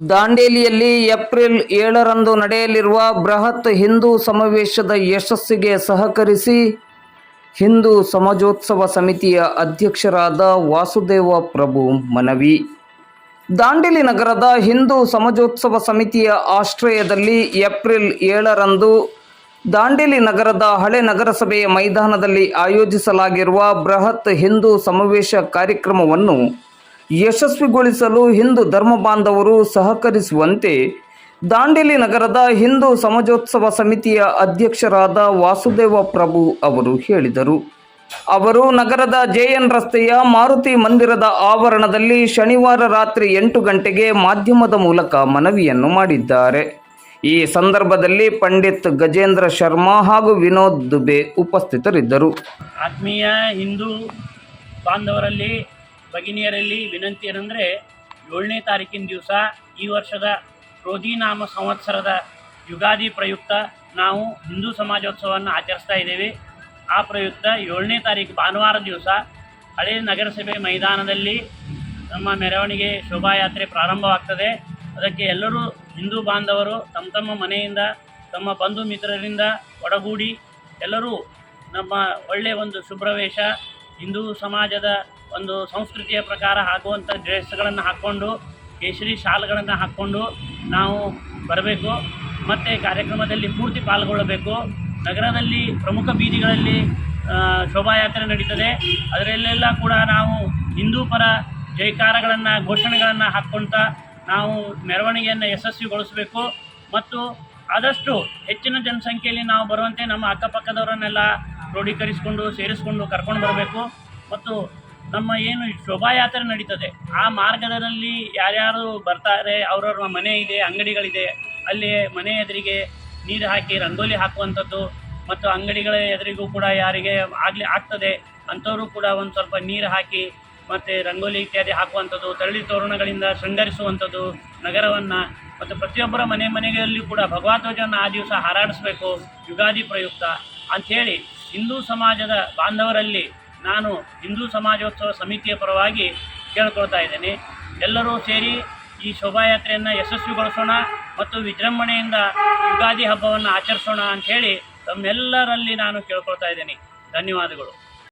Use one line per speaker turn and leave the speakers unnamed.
ದಾಂಡೇಲಿಯಲ್ಲಿ April ಏಳರಂದು ನಡೆಯಲಿರುವ ಬೃಹತ್ ಹಿಂದೂ ಸಮಾವೇಶದ ಯಶಸ್ಸಿಗೆ ಸಹಕರಿಸಿ ಹಿಂದೂ ಸಮಾಜೋತ್ಸವ ಸಮಿತಿಯ ಅಧ್ಯಕ್ಷರಾದ ವಾಸುದೇವ ಪ್ರಭು ಮನವಿ. ದಾಂಡೇಲಿ ನಗರದ ಹಿಂದೂ ಸಮಾಜೋತ್ಸವ ಸಮಿತಿಯ ಆಶ್ರಯದಲ್ಲಿ ಏಪ್ರಿಲ್ ಏಳರಂದು ದಾಂಡೇಲಿ ನಗರದ ಹಳೆ ನಗರಸಭೆಯ ಮೈದಾನದಲ್ಲಿ ಆಯೋಜಿಸಲಾಗಿರುವ ಬೃಹತ್ ಹಿಂದೂ ಸಮಾವೇಶ ಕಾರ್ಯಕ್ರಮವನ್ನು ಯಶಸ್ವಿಗೊಳಿಸಲು ಹಿಂದೂ ಧರ್ಮ ಬಾಂಧವರು ಸಹಕರಿಸುವಂತೆ ದಾಂಡೇಲಿ ನಗರದ ಹಿಂದೂ ಸಮಾಜೋತ್ಸವ ಸಮಿತಿಯ ಅಧ್ಯಕ್ಷರಾದ ವಾಸುದೇವ ಪ್ರಭು ಅವರು ಹೇಳಿದರು. ಅವರು ನಗರದ ಜೆಎನ್ ರಸ್ತೆಯ ಮಾರುತಿ ಮಂದಿರದ ಆವರಣದಲ್ಲಿ ಶನಿವಾರ ರಾತ್ರಿ ಎಂಟು ಗಂಟೆಗೆ ಮಾಧ್ಯಮದ ಮೂಲಕ ಮನವಿಯನ್ನು ಮಾಡಿದ್ದಾರೆ. ಈ ಸಂದರ್ಭದಲ್ಲಿ ಪಂಡಿತ್ ಗಜೇಂದ್ರ ಶರ್ಮಾ ಹಾಗೂ ವಿನೋದ್ ದುಬೆ ಉಪಸ್ಥಿತರಿದ್ದರು.
ಆತ್ಮೀಯ ಹಿಂದೂ ಬಾಂಧವರಲ್ಲಿ ಭಗಿನಿಯರಲ್ಲಿ ವಿನಂತಿ ಏನಂದರೆ ಏಳನೇ ತಾರೀಕಿನ ದಿವಸ ಈ ವರ್ಷದ ಕ್ರೋಧಿನಾಮ ಸಂವತ್ಸರದ ಯುಗಾದಿ ಪ್ರಯುಕ್ತ ನಾವು ಹಿಂದೂ ಸಮಾಜೋತ್ಸವವನ್ನು ಆಚರಿಸ್ತಾ ಇದ್ದೇವೆ. ಆ ಪ್ರಯುಕ್ತ ಏಳನೇ ತಾರೀಕು ಭಾನುವಾರ ದಿವಸ ಹಳೆ ನಗರಸಭೆ ಮೈದಾನದಲ್ಲಿ ನಮ್ಮ ಮೆರವಣಿಗೆ ಶೋಭಾಯಾತ್ರೆ ಪ್ರಾರಂಭವಾಗ್ತದೆ. ಅದಕ್ಕೆ ಎಲ್ಲರೂ ಹಿಂದೂ ಬಾಂಧವರು ತಮ್ಮ ತಮ್ಮ ಮನೆಯಿಂದ, ತಮ್ಮ ಬಂಧು ಮಿತ್ರರಿಂದ ಒಡಗೂಡಿ ಎಲ್ಲರೂ ನಮ್ಮ ಒಳ್ಳೆಯ ಒಂದು ಶುಭ್ರವೇಷ ಹಿಂದೂ ಸಮಾಜದ ಒಂದು ಸಂಸ್ಕೃತಿಯ ಪ್ರಕಾರ ಹಾಕುವಂಥ ಡ್ರೆಸ್ಗಳನ್ನು ಹಾಕ್ಕೊಂಡು, ಕೇಸರಿ ಶಾಲ್ಗಳನ್ನು ಹಾಕ್ಕೊಂಡು ನಾವು ಬರಬೇಕು. ಮತ್ತು ಕಾರ್ಯಕ್ರಮದಲ್ಲಿ ಪೂರ್ತಿ ಪಾಲ್ಗೊಳ್ಳಬೇಕು. ನಗರದಲ್ಲಿ ಪ್ರಮುಖ ಬೀದಿಗಳಲ್ಲಿ ಶೋಭಾಯಾತ್ರೆ ನಡೀತದೆ. ಅದರಲ್ಲೆಲ್ಲ ಕೂಡ ನಾವು ಹಿಂದೂ ಪರ ಜೈಕಾರಗಳನ್ನು ಘೋಷಣೆಗಳನ್ನು ಹಾಕ್ಕೊಳ್ತಾ ನಾವು ಮೆರವಣಿಗೆಯನ್ನು ಯಶಸ್ವಿಗೊಳಿಸಬೇಕು. ಮತ್ತು ಆದಷ್ಟು ಹೆಚ್ಚಿನ ಜನಸಂಖ್ಯೆಯಲ್ಲಿ ನಾವು ಬರುವಂತೆ ನಮ್ಮ ಅಕ್ಕಪಕ್ಕದವರನ್ನೆಲ್ಲ ಕ್ರೋಢೀಕರಿಸಿಕೊಂಡು, ಸೇರಿಸಿಕೊಂಡು ಕರ್ಕೊಂಡು ಬರಬೇಕು. ಮತ್ತು ನಮ್ಮ ಏನು ಶೋಭಾಯಾತ್ರೆ ನಡೀತದೆ, ಆ ಮಾರ್ಗದಲ್ಲಿ ಯಾರ್ಯಾರು ಬರ್ತಾರೆ, ಅವ್ರವ್ರ ಮನೆ ಇದೆ, ಅಂಗಡಿಗಳಿದೆ, ಅಲ್ಲಿ ಮನೆ ಎದುರಿಗೆ ನೀರು ಹಾಕಿ ರಂಗೋಲಿ ಹಾಕುವಂಥದ್ದು, ಮತ್ತು ಅಂಗಡಿಗಳ ಎದುರಿಗೂ ಕೂಡ ಯಾರಿಗೆ ಆಗಲಿ, ಆಗ್ತದೆ, ಅಂಥವರು ಕೂಡ ಒಂದು ಸ್ವಲ್ಪ ನೀರು ಹಾಕಿ, ಮತ್ತು ರಂಗೋಲಿ ಇತ್ಯಾದಿ ಹಾಕುವಂಥದ್ದು ತಳ್ಳಿ ತೋರಣಗಳಿಂದ ಶೃಂಗರಿಸುವಂಥದ್ದು, ನಗರವನ್ನು, ಮತ್ತು ಪ್ರತಿಯೊಬ್ಬರ ಮನೆ ಮನೆಗಳಲ್ಲಿ ಕೂಡ ಭಗವಾ ಧ್ವಜವನ್ನು ಆ ದಿವಸ ಹಾರಾಡಿಸಬೇಕು, ಯುಗಾದಿ ಪ್ರಯುಕ್ತ, ಅಂಥೇಳಿ ಹಿಂದೂ ಸಮಾಜದ ಬಾಂಧವರಲ್ಲಿ ನಾನು ಹಿಂದೂ ಸಮಾಜೋತ್ಸವ ಸಮಿತಿಯ ಪರವಾಗಿ ಕೇಳ್ಕೊಳ್ತಾ ಇದ್ದೇನೆ. ಎಲ್ಲರೂ ಸೇರಿ ಈ ಶೋಭಾಯಾತ್ರೆಯನ್ನು ಯಶಸ್ವಿಗೊಳಿಸೋಣ ಮತ್ತು ವಿಜೃಂಭಣೆಯಿಂದ ಯುಗಾದಿ ಹಬ್ಬವನ್ನು ಆಚರಿಸೋಣ ಅಂಥೇಳಿ ತಮ್ಮೆಲ್ಲರಲ್ಲಿ ನಾನು ಕೇಳ್ಕೊಳ್ತಾ ಇದ್ದೀನಿ. ಧನ್ಯವಾದಗಳು.